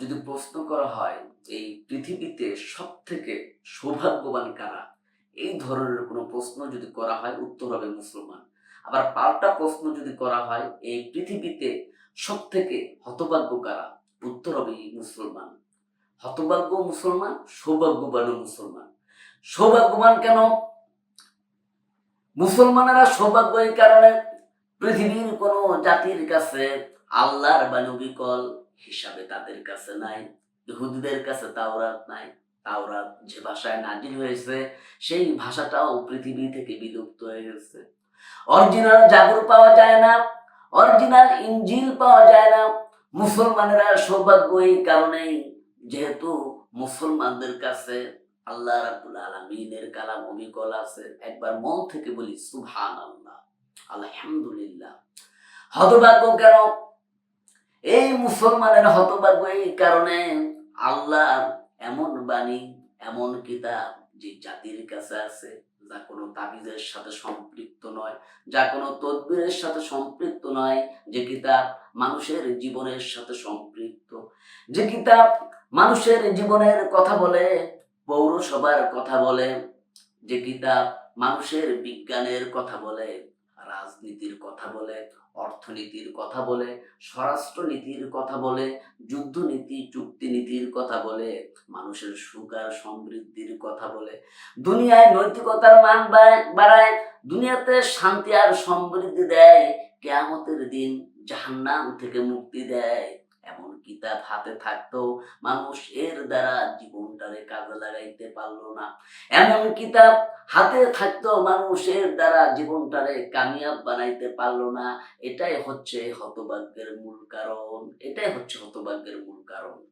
যদি প্রশ্ন করা হয় এই পৃথিবীতে সব থেকে সৌভাগ্যবান কারা? এই ধরনের কোনো প্রশ্ন যদি করা হয়, উত্তর হবে মুসলমান। আবার পাল্টা প্রশ্ন যদি করা হয়, এই পৃথিবীতে সব থেকে হতভাগ্য কারা? উত্তর হবে মুসলমান। হতভাগ্য মুসলমান সৌভাগ্যবান মুসলমান। সৌভাগ্যবান কেন? মুসলমানেরা সৌভাগ্য এই কারণে পৃথিবীর কোনো জাতির কাছে আল্লাহর বা নবিকল হিসাবে তাদের কাছে নাই, ইহুদিদের কাছে তাওরাত নাই। তাওরাত যে ভাষায় নাজিল হয়েছে, সেই ভাষাটাও পৃথিবী থেকে বিলুপ্ত হয়ে গেছে। অরিজিনাল জাগর পাওয়া যায় না, অরিজিনাল ইঞ্জিল পাওয়া যায় না। মুসলমানেরা সৌভাগ্য এই কারণেই, যেহেতু মুসলমানদের কাছে আল্লাহ রাবুল আলমিনের কালাম অবিকল আছে। একবার মন থেকে বলি সুবহান আল্লাহ আলহামদুলিল্লাহ। হতভাগ্য কেন? এই মুসলমানের হতভাগ্য এই কারণে আল্লাহর এমন বাণী, এমন কিতাব যে জাতির কাছে আছে, যা কোনো তাবিজের সাথে সম্পৃক্ত নয়, যা কোনো তদবিরের সাথে সম্পৃক্ত নয়, যে কিতাব মানুষের জীবনের সাথে সম্পৃক্ত। যে কিতাব মানুষের জীবনের কথা বলে, পৌরসভার কথা বলে, যে কিতাব মানুষের বিজ্ঞানের কথা বলে রাজনীতির কথা বলে, অর্থনীতির কথা বলে, স্বরাষ্ট্রনীতির কথা বলে, যুদ্ধনীতি, চুক্তিনীতির কথা বলে, মানুষের সুখ আর সমৃদ্ধির কথা বলে। দুনিয়ায় নৈতিকতার মান বাড়ায় দুনিয়াতে শান্তি আর সমৃদ্ধি দেয়, কেয়ামতের দিন জাহান্নাম থেকে মুক্তি দেয়। এমন কিতাব হাতে থাকতো মানুষ এর দ্বারা জীবনটারে কাজে লাগাইতে পারল না। এমন কিতাব হাতে থাকতো মানুষের দ্বারা জীবনটারে কামিয়াব বানাইতে পারল না, এটাই হচ্ছে হতভাগ্যের মূল কারণ, এটাই হচ্ছে হতভাগ্যের মূল কারণ।